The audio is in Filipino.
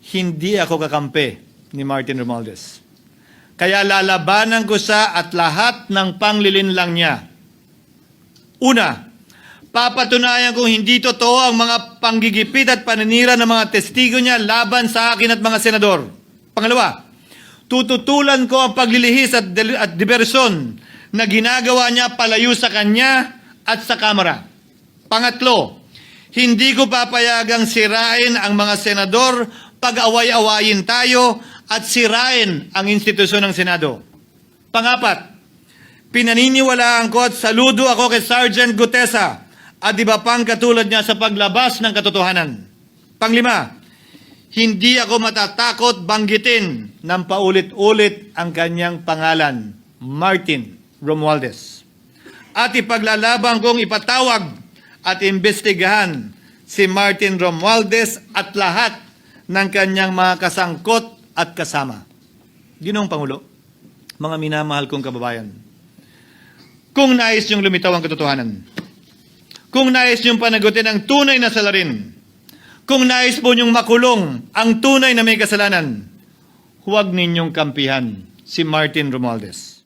hindi ako kakampi ni Martin Romualdez. Kaya lalabanan ko siya at lahat ng panglilinlang niya. Una, papatunayan kong hindi totoo ang mga panggigipit at paninira ng mga testigo niya laban sa akin at mga senador. Pangalawa, tututulan ko ang paglilihis at, at diversyon na ginagawa niya palayo sa kanya at sa Kamara. Pangatlo, hindi ko papayagang sirain ang mga senador pag away-awayin tayo at sirain ang institusyon ng Senado. Pangapat, pinaniniwalaan ko at saludo ako kay Sergeant Gutesa at iba pang katulad niya sa paglabas ng katotohanan. Panglima, hindi ako matatakot banggitin ng paulit-ulit ang kanyang pangalan, Martin Romualdez. At ipaglalaban kong ipatawag at imbestigahan si Martin Romualdez at lahat ng kanyang mga kasangkot at kasama. Ginong Pangulo, mga minamahal kong kababayan, kung nais niyong lumitaw ang katotohanan, kung nais niyong panagutin ang tunay na salarin, kung nais po niyong makulong ang tunay na may kasalanan, huwag ninyong kampihan si Martin Romualdez.